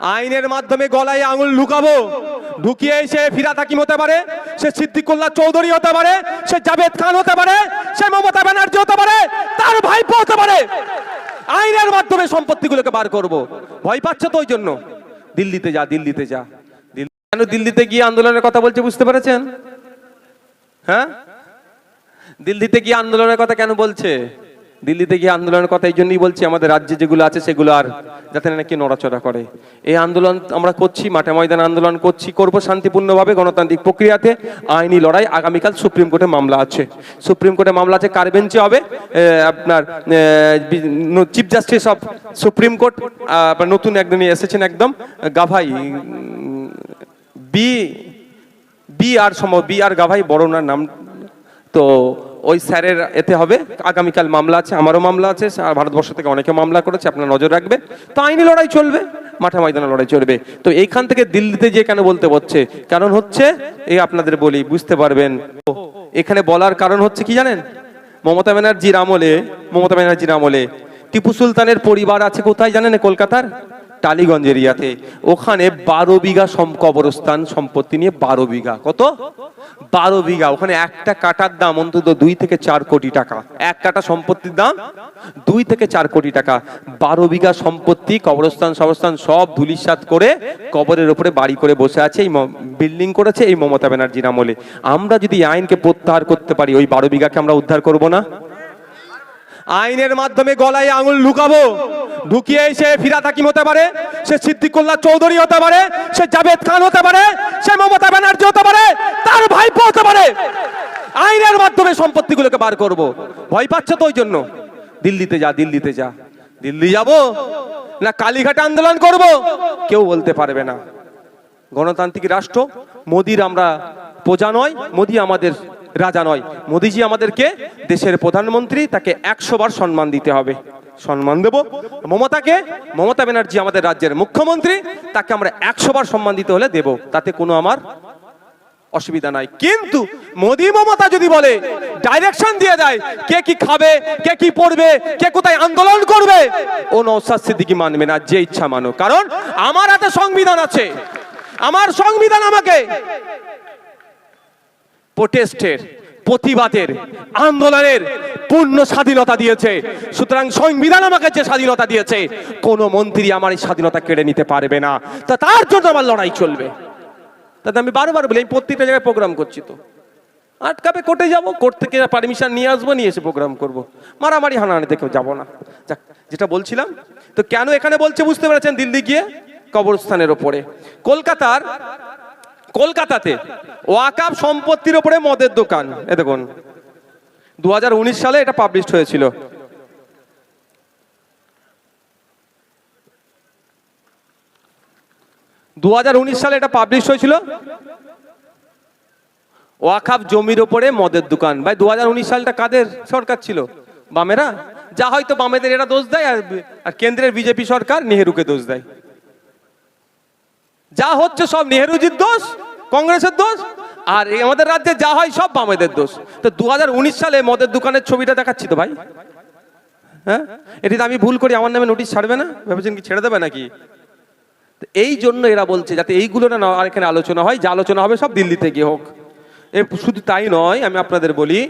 আইনের মাধ্যমে গলায় আঙুল ঢুকাবো ঢুকিয়ে সে ফিরাত হাকিম হতে পারে, সে সিদ্দিকুল্লাহ চৌধুরী হতে পারে, সে জাভেদ খান হতে পারে, সে মমতা ব্যানার্জি হতে পারে, তার ভাইপো হতে পারে। আইনের মাধ্যমে সম্পত্তিগুলোকে বার করব। ভয় পাচ্ছে তো ওই জন্য দিল্লিতে যা দিল্লিতে যা। কেন দিল্লিতে গিয়ে আন্দোলনের কথা বলছে বুঝতে পেরেছেন? হ্যাঁ? দিল্লিতে গিয়ে আন্দোলনের কথা কেন বলছে? দিল্লিতে গিয়ে আন্দোলনের কথা এই জন্যই বলছি, আমাদের রাজ্যে যেগুলো আছে সেগুলো আর যাতে নাকি নড়াচড়া করে। এই আন্দোলন আমরা করছি, মাঠে ময়দান আন্দোলন করছি, করব শান্তিপূর্ণভাবে গণতান্ত্রিক প্রক্রিয়াতে। আইনি লড়াই আগামীকাল সুপ্রিম কোর্টে মামলা আছে। সুপ্রিম কোর্টে মামলা আছে, কার বেঞ্চে হবে? আপনার chief justice of supreme court নতুন একজন এসেছেন একদম, গাভাই বি বি আর সম, বি আর গাভাই, বড় নাম, তো ওই স্যারের এতে হবে। আগামীকাল মামলা আছে, আমারও মামলা আছে, আর ভারতবর্ষ থেকে অনেকে মামলা করেছে, আপনার নজর রাখবে তো আইনি লড়াই চলবে, মাঠে ময়দানে লড়াই চলবে। তো এইখান থেকে দিল্লিতে যে কেন বলতে হচ্ছে? কারণ হচ্ছে, এই আপনাদের বলি, বুঝতে পারবেন। এখানে বলার কারণ হচ্ছে কি জানেন? মমতা ব্যানার্জির আমলে, মমতা ব্যানার্জির আমলে, টিপু সুলতানের পরিবার আছে কোথায় জানেন কলকাতার? টালিগঞ্জ এরিয়াতে। ওখানে বারো বিঘা কবরস্থান সম্পত্তি নিয়ে বারো বিঘা। কত? বারো বিঘা। ওখানে একটা কাটার দাম অন্তত দুই থেকে চার কোটি টাকা। এক কাটা সম্পত্তির দাম দুই থেকে চার কোটি টাকা। বারো বিঘা সম্পত্তি, কবরস্থান সবস্থান সব ধুলিসাত করে কবরের উপরে বাড়ি করে বসে আছে এই বিল্ডিং করেছে এই মমতা ব্যানার্জির আমলে। আমরা যদি আইনকে প্রত্যাহার করতে পারি, ওই বারো বিঘাকে আমরা উদ্ধার করব না? আইনের মাধ্যমে গলায় আঙুল লুকাবো। ঢুকিয়ে সে ফিরাত হাকিম হতে পারে, সে সিদ্দিকুল্লাহ চৌধুরী হতে পারে, সে জাভেদ খান হতে পারে, সে মমতা ব্যানার্জি হতে পারে, তার ভাইপো হতে পারে। আইনের মাধ্যমে সম্পত্তিগুলোকে বার করব। ভয় পাচ্ছে তো ওই জন্য দিল্লিতে যা দিল্লিতে যা। দিল্লি যাব না কালীঘাটে আন্দোলন করব? কেউ বলতে পারবে না। গণতান্ত্রিক রাষ্ট্র, মোদির আমরা প্রজা নয়, মোদি আমাদের রাজা নয়। মোদিজি আমাদেরকে দেশের প্রধানমন্ত্রী, তাকে একশো বার সম্মান দিতে হবে। সম্মান দেব। মমতাকে, মমতা ব্যানার্জি আমাদের রাজ্যের মুখ্যমন্ত্রী, তাকে আমরা একশো বার সম্মান দিতে হলে দেব। তাতে কোনো আমার অসুবিধা নাই। কিন্তু মোদী মমতা যদি বলে ডাইরেকশন দিয়ে দেয় কে কি খাবে, কে কি পড়বে, কে কোথায় আন্দোলন করবে? ও নৌসাদ সিদ্দিকি মানবে না, যে ইচ্ছা মানো কারণ আমার হাতে সংবিধান আছে। আমার সংবিধান আমাকে প্রোটেস্টের প্রতিবাদের, আন্দোলনের পূর্ণ স্বাধীনতা দিয়েছে। সুতরাং সংবিধান আমাকে যে স্বাধীনতা দিয়েছে, কোন মন্ত্রী আমার এই স্বাধীনতা কেড়ে নিতে পারবে না। তা তার জন্য আমার লড়াই চলবে। তাতে আমি বারবার বলি, আমি প্রত্যেকটা জায়গায় প্রোগ্রাম করছি তো। আটকাবে, কোর্টে যাব, কোর্ট থেকে পারমিশন নিয়ে আসব, নিয়ে এসে প্রোগ্রাম করব। মারামারি, হানাহানিতে কেউ যাব না। যাক, যেটা বলছিলাম, তো কেন এখানে বলছে বুঝতে পেরেছেন দিল্লি গিয়ে? কবরস্থানের ওপরে। কলকাতার কলকাতাতে ওয়াকাব সম্পত্তির ওপরে মদের দোকান। এ দেখুন দু হাজার উনিশ সালে এটা পাবলিশ হয়েছিল। দু হাজার উনিশ সালে এটা পাবলিশ হয়েছিল। ওয়াকাব জমির ওপরে মদের দোকান। ভাই দু হাজার উনিশ সালটা কাদের সরকার ছিল? বামেরা? যা হয়তো বামেদের এরা দোষ দেয় আর কেন্দ্রের বিজেপি সরকার নেহেরুকে দোষ দেয়। যা হচ্ছে সব নেহেরুজির দোষ, কংগ্রেসের দোষ, আর আমাদের রাজ্যে যা হয় সব বামেদের দোষ। তো দুহাজার উনিশ সালে মদের দোকানের ছবিটা দেখাচ্ছি তো ভাই? হ্যাঁ? এটি আমি ভুল করি, আমার নামে নোটিশ ছাড়বে না? ভেবেছেন কি ছেড়ে দেবে নাকি? এই জন্য এরা বলছে, যাতে এইগুলো না আর এখানে আলোচনা হয়, যা আলোচনা হবে সব দিল্লিতে গিয়ে হোক। এ শুধু তাই নয়, আমি আপনাদের বলি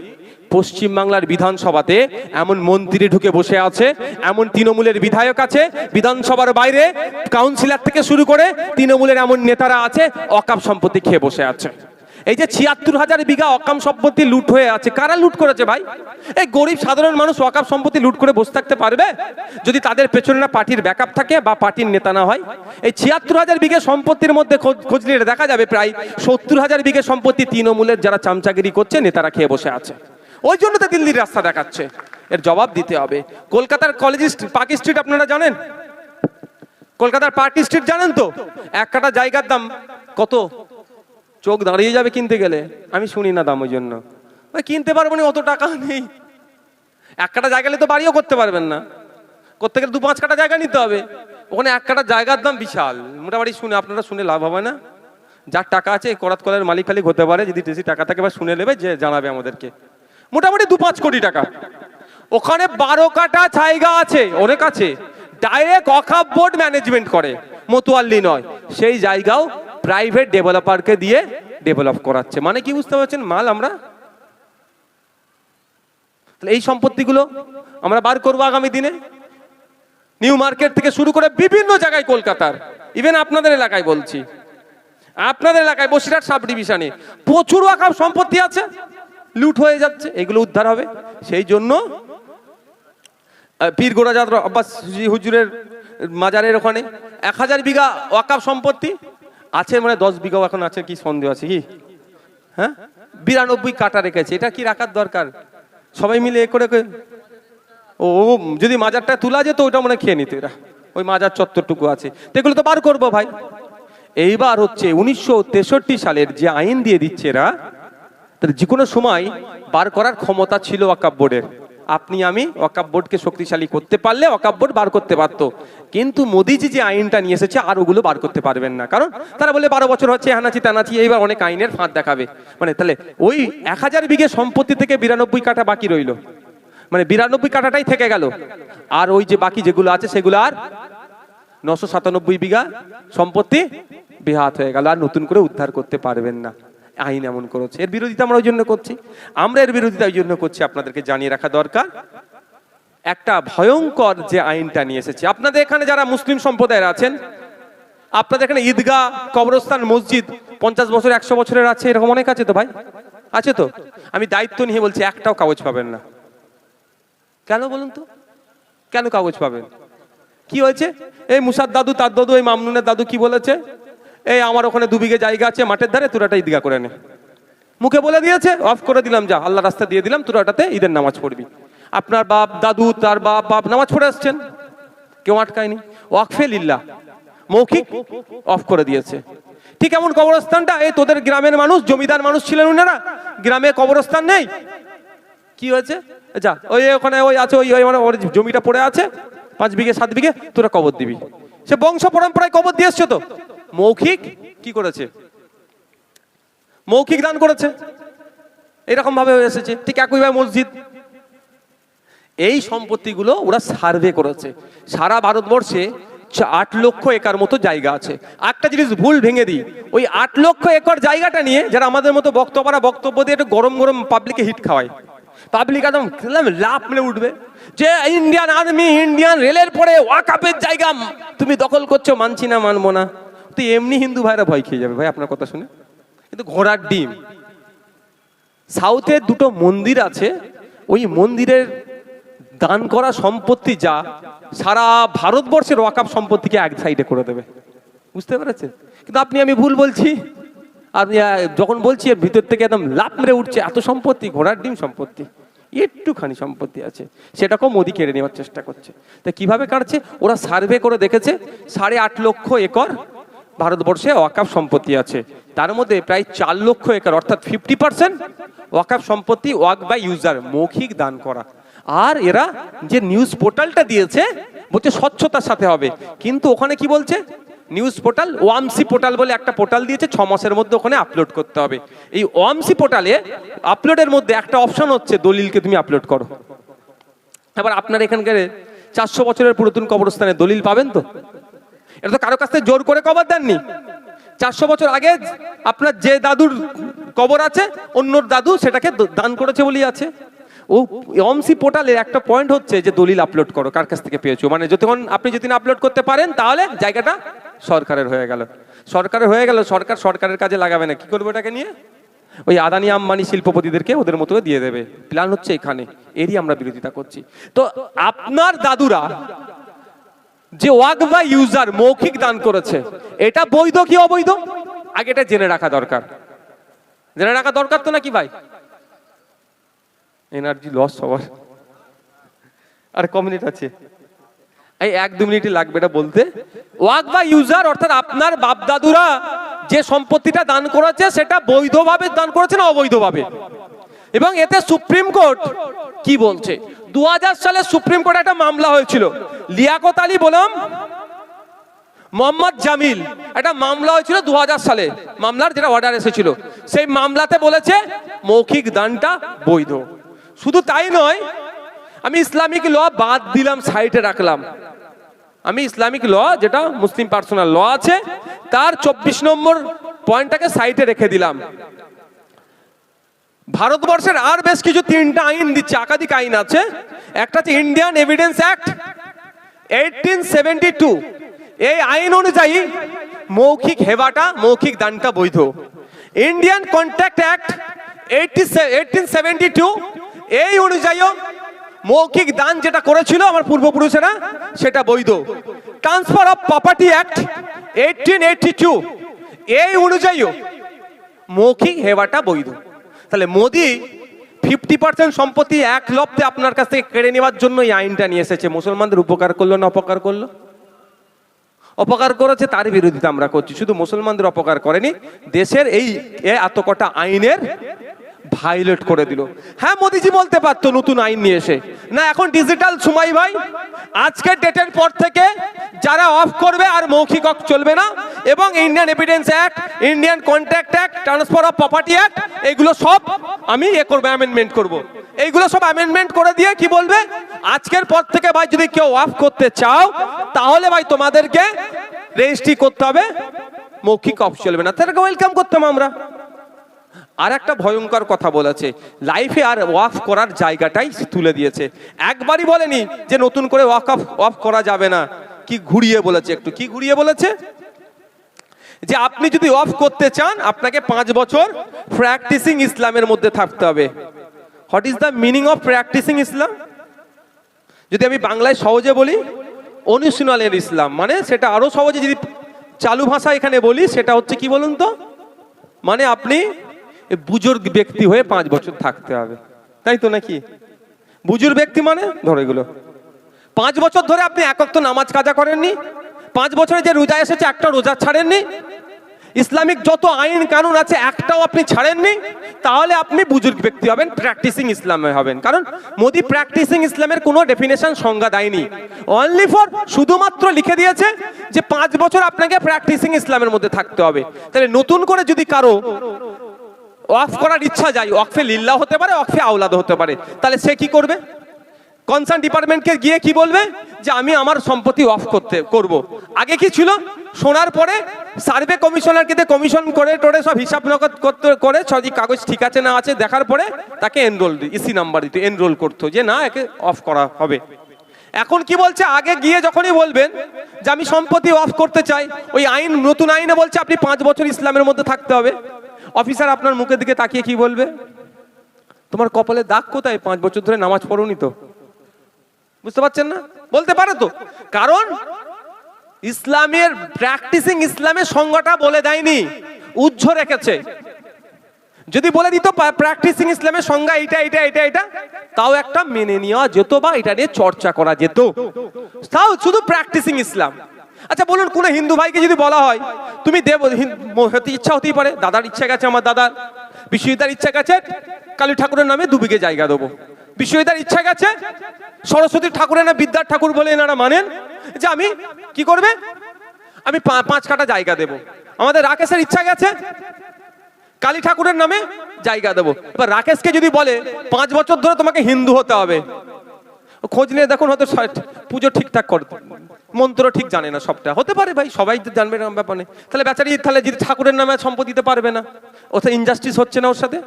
পশ্চিমবাংলার বিধানসভাতে এমন মন্ত্রী ঢুকে বসে আছে, এমন তৃণমূলের বিধায়ক আছে, বিধানসভার বাইরে কাউন্সিলর থেকে শুরু করে তৃণমূলের এমন নেতারা আছে, অকাপ সম্পত্তি খেয়ে বসে আছে। এই যে ছিয়াত্তর হাজার বিঘা অকাম সম্পত্তি লুট হয়ে আছে, কারা লুট করেছে ভাই? এই গরিব সাধারণ মানুষ অকাপ সম্পত্তি লুট করে বসে থাকতে পারবে? যদি তাদের পেছনে না পার্টির ব্যাকআপ থাকে বা পার্টির নেতা না হয়? এই ছিয়াত্তর হাজার বিঘে সম্পত্তির মধ্যে খোঁজ নিয়ে দেখা যাবে প্রায় সত্তর হাজার বিঘে সম্পত্তি তৃণমূলের যারা চামচাগিরি করছে, নেতারা খেয়ে বসে আছে। ওই জন্য তো দিল্লির রাস্তা দেখাচ্ছে। এর জবাব দিতে হবে। কলকাতার কলেজ পার্ক স্ট্রিট আপনারা জানেন? কলকাতার পার্টি স্ট্রিট জানেন তো? এক কাটা জায়গার দাম কত? চোখ দাঁড়িয়ে যাবে কিনতে গেলে। আমি শুনি না দাম ওই জন্য। কিনতে পারব না, অত টাকা নেই। এক কাটা জায়গা তো বাড়িও করতে পারবেন না। করতে গেলে দু পাঁচ কাটা জায়গা নিতে হবে। ওখানে এক কাটা জায়গার দাম বিশাল। মোটামুটি শুনে, আপনারা শুনে লাভ হবে না। যার টাকা আছে করাত কলের মালিক ফালিক হতে পারে। যদি বেশি টাকা থাকে বা শুনে নেবে, যে জানাবে আমাদেরকে। মোটামুটি দু পাঁচ কোটি টাকা। ওখানে বারো কাটা জায়গা আছে, অনেক আছে। ডাইরেক্ট অকাপ বোর্ড ম্যানেজমেন্ট করে, মতুয়াল্লি নয়। সেই জায়গাও প্রাইভেট ডেভেলপারকে দিয়ে ডেভেলপ করাচ্ছে। মানে কি বুঝতে পারছেন? মাল আমরা এই সম্পত্তিগুলো আমরা বার করব আগামী দিনে। নিউ মার্কেট থেকে শুরু করে বিভিন্ন জায়গায় কলকাতার। ইভেন আপনাদের এলাকায় বলছি। আপনাদের এলাকায় বসিরহাট সাব ডিভিশনে প্রচুর ওয়াকাব সম্পত্তি আছে। লুট হয়ে যাচ্ছে, এগুলো উদ্ধার হবে। সেই জন্য পীর গোড়াজাত আব্বাস হুজুরের মাজারের ওখানে এক হাজার বিঘা ওয়াকাব সম্পত্তি আছে মানে দশ বিঘাও এখন আছে, কি সন্দেহ আছে কি? হ্যাঁ? বিরানব্বই কাটা রেখেছে, এটা কি রাখার দরকার? সবাই মিলে এ করে ও যদি মাজারটা তোলা যেত, ওটা মনে খেয়ে নিত এরা। ওই মাজার চত্বরটুকু আছে। তো এগুলো তো বার করব ভাই। এইবার হচ্ছে উনিশশো তেষট্টি সালের যে আইন দিয়ে দিচ্ছে এরা তাহলে যে কোনো সময় বার করার ক্ষমতা ছিল ওয়াকাব বোর্ডের। আপনি, আমি ওয়াকাব বোর্ডকে শক্তিশালী করতে পারলে ওয়াকাব বোর্ড বার করতে পারতো। কিন্তু মোদিজি যে আইনটা নিয়ে এসেছে, আর ওগুলো বার করতে পারবেন না। কারণ তারা বলে বারো বছর হচ্ছে হানাচি তানাচি, এইবার অনেক আইনের ফাঁদ দেখাবে। মানে তাহলে ওই এক হাজার বিঘে সম্পত্তি থেকে বিরানব্বই কাটা বাকি রইল। মানে বিরানব্বই কাঠাটাই থেকে গেল। আর ওই যে বাকি যেগুলো আছে, সেগুলো আর নশো সাতানব্বই বিঘা সম্পত্তি বেহাত হয়ে গেল। আর নতুন করে উদ্ধার করতে পারবেন না। আইন এমন করেছে। এর বিরোধিতা আমরা ওই জন্য করছি। আমরা এর বিরোধিতা ওই জন্য করছি, আপনাদেরকে জানিয়ে রাখা দরকার। একটা ভয়ঙ্কর যে আইনটা নিয়ে এসেছে। আপনাদের এখানে যারা মুসলিম সম্প্রদায়ের আছেন, আপনাদের এখানে ঈদগাহ, কবরস্থান, মসজিদ, পঞ্চাশ বছর, একশো বছরের আছে, এরকম অনেক আছে তো ভাই? আছে তো? আমি দায়িত্ব নিয়ে বলছি, একটাও কাগজ পাবেন না। কেন বলুন তো? কেন কাগজ পাবেন? কি হয়েছে? এই মুসার দাদু, তার দাদু, এই মামনুনের দাদু কি বলেছে? এই, আমার ওখানে দু বিঘে জায়গা আছে, মাঠের ধারে তোরা একটা ঈদগা করে নে। মুখে বলে দিয়েছে, অফ করে দিলাম, যা, আল্লাহ রাস্তা দিয়ে দিলাম তোরা ওটাতে ঈদের নামাজ পড়বি। আপনার বাপ, দাদু, তার বাপ বাপ নামাজ পড়ে আসছেন। কেউ আটকায়নি। ওয়াকফে লিল্লা মৌখিক অফ করে দিয়েছে। ঠিক এমন কবরস্থানটা, এই, তোদের গ্রামের মানুষ, জমিদার মানুষ ছিলেন ওনারা গ্রামে কবরস্থান নেই। কি হয়েছে? যা, ওই ওখানে ওই আছে ওই মানে ওর জমিটা পড়ে আছে, পাঁচ বিঘে, সাত বিঘে, তোরা কবর দিবি। সে বংশ পরম্পরায় কবর দিয়ে এসছে তো? মৌখিক কি করেছে? মৌখিক দান করেছে। এরকম ভাবে এসেছে। ঠিক একইভাবে মসজিদ। এই সম্পত্তিগুলো ওরা সার্ভে করেছে। সারা ভারতবর্ষে আট লক্ষ একর মতো জায়গা আছে। একটা জিনিস ভুল ভেঙে দিই। ওই আট লক্ষ একর জায়গাটা নিয়ে যারা আমাদের মতো বক্তব্যরা বক্তব্য দিয়ে একটু গরম গরম পাবলিকে হিট খাওয়ায়। পাবলিক একদম লাভ মেলে উঠবে। যে ইন্ডিয়ান আর্মি ইন্ডিয়ান রেলের পরে ওয়াকাপের জায়গা, তুমি দখল করছ, মানছি না, মানবো না। তো এমনি হিন্দু ভাইরা ভয় খেয়ে যাবে, ভাই আপনার কথা শুনে। কিন্তু ঘোড়ার ডিম। সাউথে দুটো মন্দির আছে, ওই মন্দিরের দান করা সম্পত্তি যা, সারা ভারতবর্ষের ওয়াকাপ সম্পত্তিকে এক সাইডে করে দেবে। বুঝতে পেরেছেন? কিন্তু আপনি, আমি ভুল বলছি? আর যখন বলছি, এর ভিতর থেকে একদম লাভ মেরে উঠছে, এত সম্পত্তি, ঘোড়ার ডিম সম্পত্তি, একটুখানি সম্পত্তি আছে। সেটাকেও মোদি কেড়ে নেওয়ার চেষ্টা করছে। তা কীভাবে কাটছে? ওরা সার্ভে করে দেখেছে, সাড়ে আট লক্ষ একর ভারতবর্ষে ওয়াকাফ সম্পত্তি আছে। তার মধ্যে প্রায় চার লক্ষ একর, অর্থাৎ ফিফটি পার্সেন্ট ওয়াকাফ সম্পত্তি ওয়াক বাই ইউজার, মৌখিক দান করা। আর এরা যে নিউজ পোর্টালটা দিয়েছে, বলছে স্বচ্ছতার সাথে হবে। কিন্তু ওখানে কি বলছে? নিউজ পোর্টাল ওয়ামসি পোর্টাল বলে একটা পোর্টাল দিয়েছে, ছ মাসের মধ্যে ওখানে আপলোড করতে হবে। এই ওয়ামসি পোর্টালে আপলোডের মধ্যে একটা অপশন হচ্ছে, দলিলকে তুমি আপলোড করো। এবার আপনার এখানকার চারশো বছরের পুরাতন কবরস্থানে দলিল পাবেন তো? এটা তো কারও কাছ থেকে জোর করে কবর দেননি। চারশো বছর আগে আপনার যে দাদুর কবর আছে, অন্যর দাদু সেটাকে দান করেছে বলেই আছে। ও অমসি পোর্টালের একটা পয়েন্ট হচ্ছে যে দলিল আপলোড করো, কার কাছ থেকে পেয়েছ। মানে যতক্ষণ আপনি যদি আপলোড করতে পারেন, তাহলে জায়গাটা সরকারের হয়ে গেল। সরকারের হয়ে গেল, সরকার সরকারের কাজে লাগাবে না। কি করবে এটাকে নিয়ে? ওই আদানি আম্বানি শিল্পপতিদেরকে ওদের মতো দিয়ে দেবে। প্ল্যান হচ্ছে এখানে। এরই আমরা বিরোধিতা করছি। তো আপনার দাদুরা যে ওয়াক বা ইউজার মৌখিক দান করেছে, এটা বৈধ কি অবৈধ? আগে এটা জেনে রাখা দরকার। জেনে রাখা দরকার তো নাকি ভাই? এনার্জি লস সবার আর ক মিনিট আছে? এই এক দু মিনিটই লাগবে এটা বলতে। ওয়াক বা ইউজার, অর্থাৎ আপনার বাপ দাদুরা যে সম্পত্তিটা দান করেছে, সেটা বৈধভাবে দান করেছে না অবৈধভাবে? এবং এতে সুপ্রিম কোর্ট কি বলছে? দু হাজার সালে সুপ্রিম কোর্টে একটা মামলা হয়েছিল। লিয়াকত আলী বললাম, মোহাম্মদ জামিল, একটা মামলা হয়েছিল দু হাজার সালে, মামলার যেটা অর্ডার এসেছিল। সেই মামলাতে বলেছে, মৌখিক দানটা বৈধ। শুধু তাই নয়, আমি ইসলামিক ল বাদ দিলাম, সাইডে রাখলাম। আমি ইসলামিক ল, যেটা মুসলিম পার্সোনাল ল আছে, তার চব্বিশ নম্বর পয়েন্টটাকে সাইডে রেখে দিলাম। ভারতবর্ষের আর বেশ কিছু তিনটা আইন দিচ্ছে, একাধিক আইন আছে। একটা হচ্ছে Indian evidence act eighteen seventy two এই আইন অনুযায়ী মৌখিক হেবাটা, মৌখিক দানটা বৈধ। Indian contact act eighteen seventy two এই অনুযায়ীও মৌখিক দান যেটা করেছিল আমার পূর্বপুরুষেরা, সেটা বৈধ। Transfer of property act eighteen eighty two এই অনুযায়ীও মৌখিক হেওয়াটা বৈধ। তাহলে মোদি ফিফটি পার্সেন্ট সম্পত্তি এক লপ্তে আপনার কাছ থেকে কেড়ে নেওয়ার জন্য এই আইনটা নিয়ে এসেছে। মুসলমানদের উপকার করল না অপকার করল? অপকার করেছে তার বিরোধিতা আমরা করছি। শুধু মুসলমানদের অপকার করেনি, দেশের এই এত কটা আইনের ভাইলেট করে দিল। হ্যাঁ মোদিজি বলতে পারতো নতুন আইন নিয়ে এসে। না, এখন ডিজিটাল সময় ভাই। আজকের ডেটের পর থেকে যারা অফ করবে আর মৌখিক অফ চলবে না, এবং Indian evidence act Indian contract act transfer of property act এগুলো সব আমি এ করব অ্যামেন্ডমেন্ট করব। এইগুলো সব অ্যামেন্ডমেন্ট করে দিয়ে কি বলবে? আজকের পর থেকে ভাই যদি কেউ অফ করতে চাও, তাহলে ভাই তোমাদেরকে রেজিস্ট্রি করতে হবে। মৌখিক অফ চলবে না। তাদেরকে ওয়েলকাম করতাম আমরা। আর একটা ভয়ঙ্কর কথা বলেছে। লাইফে আর ওয়াফ করার জায়গাটাই তুলে দিয়েছে। একবারই বলেনি যে নতুন করে ওয়াক অফ অফ করা যাবে না। কি ঘুরিয়ে বলেছে একটু? কি ঘুরিয়ে বলেছে? যে আপনি যদি অফ করতে চান, আপনাকে পাঁচ বছর প্র্যাকটিসিং ইসলামের মধ্যে থাকতে হবে। What is the meaning of practising Islam? যদি আমি বাংলায় সহজে বলি, অনুশীলনের ইসলাম। মানে সেটা আরও সহজে যদি চালু ভাষা এখানে বলি, সেটা হচ্ছে কি বলুন তো? মানে আপনি বুজুর্গ ব্যক্তি হয়ে পাঁচ বছর থাকতে হবে। তাই তো নাকি? বুজুর্গ ব্যক্তি মানে? ধরো এগুলো। পাঁচ বছর ধরে আপনি একক তো নামাজ কাজা করেননি? পাঁচ বছরে যে রোজা এসেছে একটা রোজা ছাড়েননি? ইসলামিক যত আইন কানুন আছে একটাও আপনি ছাড়েননি? তাহলে আপনি বুজুর্গ ব্যক্তি হবেন প্র্যাকটিসিং ইসলামে হবেন। কারণ মোদি প্র্যাকটিসিং ইসলামের কোনো ডেফিনেশন সংজ্ঞা দেয়নি। অনলি ফর শুধুমাত্র লিখে দিয়েছে যে পাঁচ বছর আপনাকে প্র্যাকটিসিং ইসলামের মধ্যে থাকতে হবে। তাহলে নতুন করে যদি কারও অফ করার ইচ্ছা যায় অকফে লিল্লা হতে পারে অকফে আওলাদ হতে পারে। তাহলে সে কি করবে? কনসার্ন ডিপার্টমেন্টকে গিয়ে কি বলবে? যে আমি আমার সম্পত্তি অফ করতে, করব। আগে কি ছিল? শোনার পরে সার্ভে কমিশনারকে দিয়ে কমিশন করে টোরে সব হিসাব নগদ করতে, করে সবই কাগজ ঠিক আছে না আছে দেখার পরে তাকে এনরোল ইসি নাম্বার দিত এনরোল করতো যে না, একে অফ করা হবে। এখন কি বলছে? আগে গিয়ে যখনই বলবেন যে আমি সম্পত্তি অফ করতে চাই, ওই আইন, নতুন আইনে বলছে আপনি পাঁচ বছর ইসলামের মধ্যে থাকতে হবে। অফিসার আপনার মুখের দিকে তাকিয়ে কি বলবে? তোমার কপালে দাগ কোথায়? পাঁচ বছর ধরে নামাজ পড়োনি তো। বুঝতে পারছেন না? বলতে পারে তো। কারণ ইসলামের প্র্যাকটিসিং ইসলামের সংজ্ঞাটা বলে দেয়নি। উজ্জ্ব রেখেছে। যদি বলে দিত প্র্যাকটিসিং ইসলামের সংজ্ঞা এটা এটা এটা এটা তাও একটা মেনে নেওয়া যেত বা এটা নিয়ে চর্চা করা যেত। তাও শুধু প্র্যাকটিসিং ইসলাম। আচ্ছা বলুন, কোন হিন্দু ভাইকে যদি বলা হয়, তুমি দেব হতে ইচ্ছা হতেই পারে, দাদার ইচ্ছা গেছে, আমার দাদার। বিশ্বজিতার ইচ্ছা গেছে, কালী ঠাকুরের নামে দু বিঘে জায়গা দেবো। বিশ্বজিতার ইচ্ছা গেছে, সরস্বতী ঠাকুরের না বিদ্যার ঠাকুর বলে এনারা মানেন, যে আমি কি করবে? আমি পাঁচ কাটা জায়গা দেব। আমাদের রাকেশের ইচ্ছা গেছে, কালী ঠাকুরের নামে জায়গা দেবো। এবার রাকেশকে যদি বলে, পাঁচ বছর ধরে তোমাকে হিন্দু হতে হবে, খোঁজ নিয়ে দেখুন হয়তো পুজো ঠিকঠাক করে মন্ত্র ঠিক জানে না সবটা। হতে পারে ভাই, সবাই তো জানবে না ব্যাপার তাহলে বেচারি, তাহলে যদি ঠাকুরের নামে সম্পত্তি দিতে পারবে না ওতে ইনজাস্টিস হচ্ছে না ওর সাথে?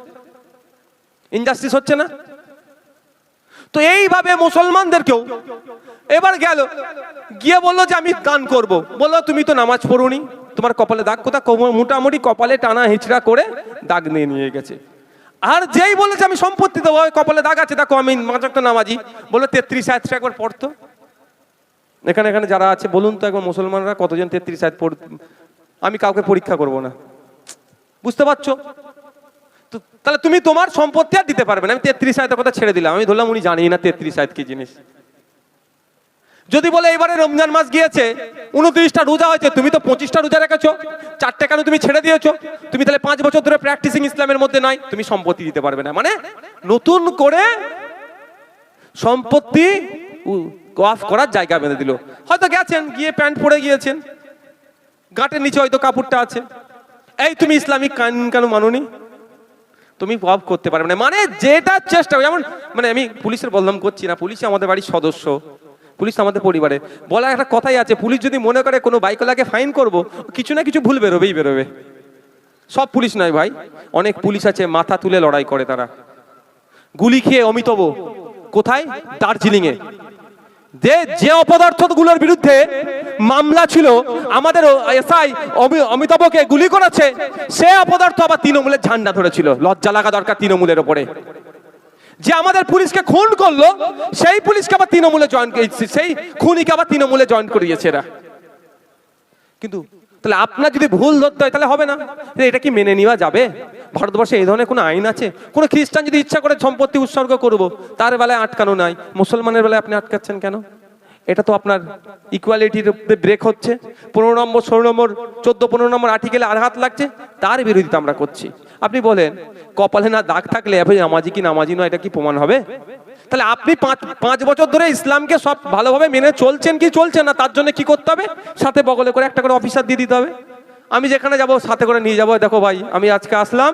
ইনজাস্টিস হচ্ছে না? তো এইভাবে মুসলমানদেরকেও এবার গেল, গিয়ে বলল যে, আমি দান করব। বলল, তুমি তো নামাজ পড়ুনি। তোমার কপালে দাগ কোথা মোটামুটি কপালে টানা হিচড়া করে দাগ নিয়ে নিয়ে গেছে। আর যেই বলেছে, আমি সম্পত্তি দেবো কপালে দাগ আছে। দেখো, আমি মাঝক তো নামাজি। বলল, তেত্রিশ একবার পড়তো। এখানে এখানে যারা আছে, বলুন তো একবার মুসলমানরা কতজন তেত্রিশ আয়াত আমি কাউকে পরীক্ষা করব না। বুঝতে পারছ? তো তাহলে তুমি তোমার সম্পত্তি আর দিতে পারবে না। আমি তেত্রিশ আয়তের কথা ছেড়ে দিলাম। আমি ধরলাম উনি জানি না তেত্রিশ আয়ত কি জিনিস। যদি বলে এবারে রমজান মাস গিয়েছে, উনত্রিশটা রোজা হয়েছে, তুমি তো পঁচিশটা রোজা রেখেছো। চারটে কেন তুমি ছেড়ে দিয়েছ? তুমি তাহলে পাঁচ বছর ধরে প্র্যাকটিসিং ইসলামের মধ্যে নাই, তুমি সম্পত্তি দিতে পারবে না। মানে নতুন করে সম্পত্তি অফ করার জায়গা বেঁধে দিল। হয়তো গেছেন, গিয়ে প্যান্ট পরে গিয়েছেন। গাঁটের নিচে হয়তো কাপড়টা আছে। এই তুমি ইসলামিক কানুন কেন মানোনি? তুমি অফ করতে পারবে না। মানে যেটা চেষ্টা যেমন মানে আমি পুলিশের বদনাম করছি না। পুলিশ আমাদের বাড়ির সদস্য। পুলিশ আমাদের পরিবারে। বলা একটা কথাই আছে, পুলিশ যদি মনে করে কোনো বাইকওয়ালাকে ফাইন করব, কিছু না কিছু ভুল বেরোবেই বেরোবে। সব পুলিশ নয় ভাই। অনেক পুলিশ আছে, মাথা তুলে লড়াই করে তারা। গুলি খেয়ে অমিতব। কোথায়? দার্জিলিং এ যে যে অপদার্থগুলোর বিরুদ্ধে মামলা ছিল আমাদের অমিতাভকে গুলি করেছে, সে অপদার্থ আবার তৃণমূলের ঝান্ডা ধরেছিল। লজ্জা লাগা দরকার তৃণমূলের ওপরে। যে আমাদের পুলিশকে খুন করল, সেই পুলিশকে আবার তৃণমূলে জয়েন সেই খুনিকে আবার তৃণমূলে জয়েন করিয়েছে এরা। কিন্তু তাহলে আপনার যদি ভুল ধরতে হয় তাহলে হবে না। এটা কি মেনে নেওয়া যাবে? ভারতবর্ষে এই ধরনের কোনো আইন আছে? কোনো খ্রিস্টান যদি ইচ্ছা করে সম্পত্তি উৎসর্গ করব, তার বেলায় আটকানো নাই। মুসলমানের বেলায় আপনি আটকাচ্ছেন কেন? এটা তো আপনার ইকুয়ালিটির ব্রেক হচ্ছে। পনেরো নম্বর, ষোলো নম্বর, চোদ্দ, পনেরো নম্বর আর্টিকেলে আঘাত লাগছে। তার বিরোধিতা আমরা করছি। আপনি বলেন, কপালে না দাগ থাকলে নামাজি কি নামাজি নয়, এটা কি প্রমাণ হবে? তাহলে আপনি পাঁচ পাঁচ বছর ধরে ইসলামকে সব ভালোভাবে মেনে চলছেন কি চলছেন না, তার জন্য কি করতে হবে? সাথে বগলে করে একটা করে অফিসার দিয়ে দিতে হবে। আমি যেখানে যাব সাথে করে নিয়ে যাব। দেখো ভাই, আমি আজকে আসলাম,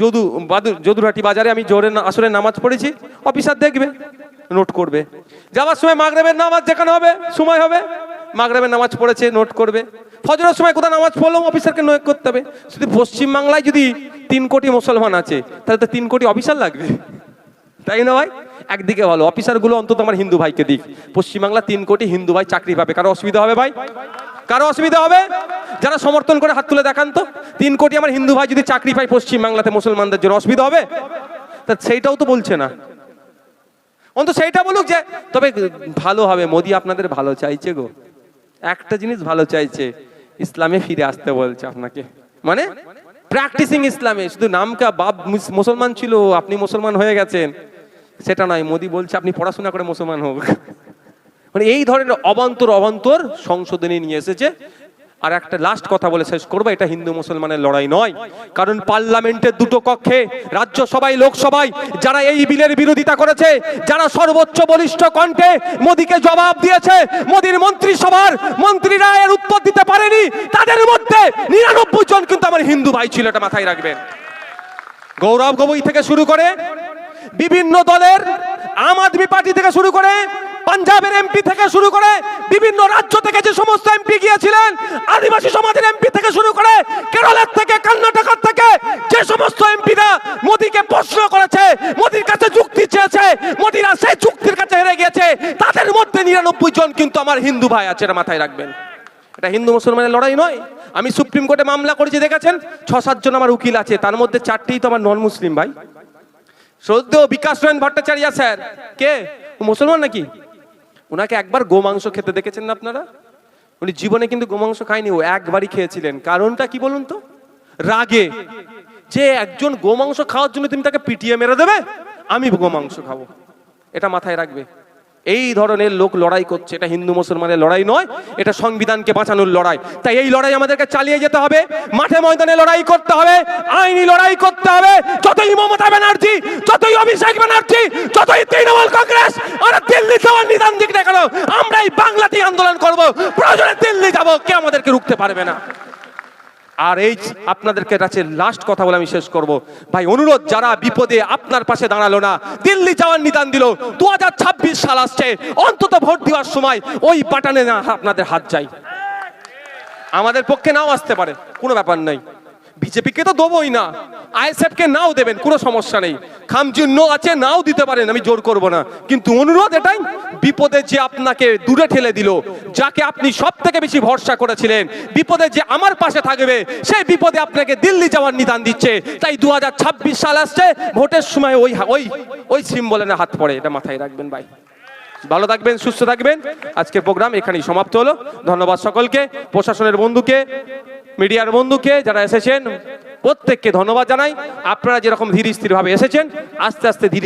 যদু বাদু যদুরহাটি বাজারে আমি জোরে আসরে নামাজ পড়েছি। অফিসার দেখবে, নোট করবে। যাওয়ার সময় মাগরেবের নামাজ যেখানে হবে, সময় হবে। মাগরেবের নামাজ পড়েছে, নোট করবে। ফজরের সময় কোথাও নামাজ পড়লাম, অফিসারকে নোট করতে হবে। শুধু পশ্চিমবাংলায় যদি তিন কোটি মুসলমান আছে, তাহলে তো তিন কোটি অফিসার লাগবে। তাই না ভাই? একদিকে ভালো। অফিসারগুলো অন্তত আমার হিন্দু ভাইকে দিক। পশ্চিমবাংলা তিন কোটি হিন্দু ভাই চাকরি পাবে। কারও অসুবিধা হবে ভাই? কারও অসুবিধা হবে? যারা সমর্থন করে হাত তুলে দেখান তো। তিন কোটি আমার হিন্দু ভাই যদি চাকরি পায় পশ্চিমবাংলাতে মুসলমানদের জন্য অসুবিধা হবে? তা সেইটাও তো বলছে না। অন্তত সেইটা বলুক যে, তবে ভালো হবে। মোদি আপনাদের ভালো চাইছে গো। একটা জিনিস ভালো চাইছে, ইসলামে ফিরে আসতে বলছে আপনাকে। মানে? প্র্যাকটিসিং ইসলামে শুধু নামকা বাপ মুসলমান ছিল, আপনি মুসলমান হয়ে গেছেন। সেটা নয়, মোদি বলছে আপনি পড়াশোনা করে মুসলমান হোক। মানে এই ধরনের অবান্তর অবান্তর সংশোধনী নিয়ে এসেছে। আর একটা লাস্ট কথা বলে শেষ করব, এটা হিন্দু মুসলমানের লড়াই নয়। কারণ পার্লামেন্টের দুটো কক্ষে, রাজ্যসভায়, লোকসভায় যারা এই বিলের বিরোধিতা করেছে, যারা সর্বোচ্চ বলিষ্ঠ কণ্ঠে মোদীকে জবাব দিয়েছে, মোদীর মন্ত্রিসভার মন্ত্রীরা এর উত্তর দিতে পারেনি, তাদের মধ্যে নিরানব্বই জন কিন্তু আমার হিন্দু ভাই ছিল, এটা মাথায় রাখবেন। গৌরব গগৈ থেকে শুরু করে বিভিন্ন দলের আম আদমি পার্টি থেকে শুরু করে, পাঞ্জাবের এমপি থেকে শুরু করে, বিভিন্ন রাজ্য থেকে যে সমস্ত এমপি গিয়েছিলেন, আদিবাসী সমাজের এমপি থেকে শুরু করে, কেরলের থেকে, কর্ণাটকের থেকে, যে সমস্ত এমপিরা মোদীকে প্রশ্ন করেছে, মোদীর কাছে যুক্তি চেয়েছে, মোদীরা সেই যুক্তির কাছে হেরে গিয়েছে, তাদের মধ্যে নিরানব্বই জন কিন্তু আমার হিন্দু ভাই আছে, এটা মাথায় রাখবেন। এটা হিন্দু মুসলমানের লড়াই নয়, আমি সুপ্রিম কোর্টে মামলা করেছি, দেখেছেন? ছ সাতজন আমার উকিল আছে, তার মধ্যে চারটেই তো আমার নন মুসলিম ভাই। শ্রদ্ধেয় বিকাশ রয়ন ভট্টাচার্য স্যার। কে? মুসলমান নাকি? ওনাকে একবার গোমাংস খেতে দেখেছেন না আপনারা? উনি জীবনে কিন্তু গোমাংস খায়নি, ও একবারই খেয়েছিলেন। কারণটা কি বলুন তো? রাগে। যে একজন গোমাংস খাওয়ার জন্য তুমি তাকে পিটিয়ে মেরে দেবে, আমি গোমাংস খাব। এটা মাথায় রাখবে। এই ধরনের লোক লড়াই করছে। এটা হিন্দু মুসলমানের লড়াই নয়, এটা সংবিধানকে বাঁচানোর লড়াই। তাই এই লড়াই আমাদেরকে চালিয়ে যেতে হবে, মাঠে ময়দানে লড়াই করতে হবে, আইনি লড়াই করতে হবে। যতই মমতা ব্যানার্জি, যতই অভিষেক ব্যানার্জি, যতই তৃণমূল কংগ্রেস, আর দিল্লি যাওয়ার নিদান দিক না কেন আমরা এই বাংলাতেই আন্দোলন করব। প্রয়োজনে দিল্লি যাব, কে আমাদেরকে রুখতে পারবে না? আর এই আপনাদেরকে কাছে লাস্ট কথা বলে আমি শেষ করব। ভাই, অনুরোধ, যারা বিপদে আপনার পাশে দাঁড়াল না, দিল্লি যাওয়ার নিদান দিল। দু হাজার ছাব্বিশ সাল আসছে। অন্তত ভোট দেওয়ার সময় ওই বাটানে না আপনাদের হাত যায়। আমাদের পক্ষে নাও আসতে পারে, কোনো ব্যাপার নাই। বিজেপিকে তো দেবোই না। আইএসএফ কে নাও দেবেন, কোনো সমস্যা নেই। খামচিহ্ন আছে, নাও দিতে পারেন, আমি জোর করব না। কিন্তু অনুরোধ এটাই, বিপদে যে আপনাকে দূরে ঠেলে দিল, যাকে আপনি সব থেকে বেশি ভরসা করেছিলেন, বিপদে যে আমার পাশে থাকবে, সেই বিপদে আপনাকে দিল্লি যাওয়ার নিদান দিচ্ছে। তাই দু হাজার ছাব্বিশ সাল আসছে, ভোটের সময় ওই ওই ওই সিম্বলের হাত পড়ে, এটা মাথায় রাখবেন ভাই। ভালো থাকবেন, সুস্থ থাকবেন। আজকের প্রোগ্রাম এখানেই সমাপ্ত হলো। ধন্যবাদ সকলকে, প্রশাসনের বন্ধুকে, মিডিয়ার বন্ধুকে যারা এসেছেন, প্রত্যেককে ধন্যবাদ জানাই। আপনারা যেরকম ধীর স্থিরভাবে এসেছেন, আস্তে আস্তে ধীর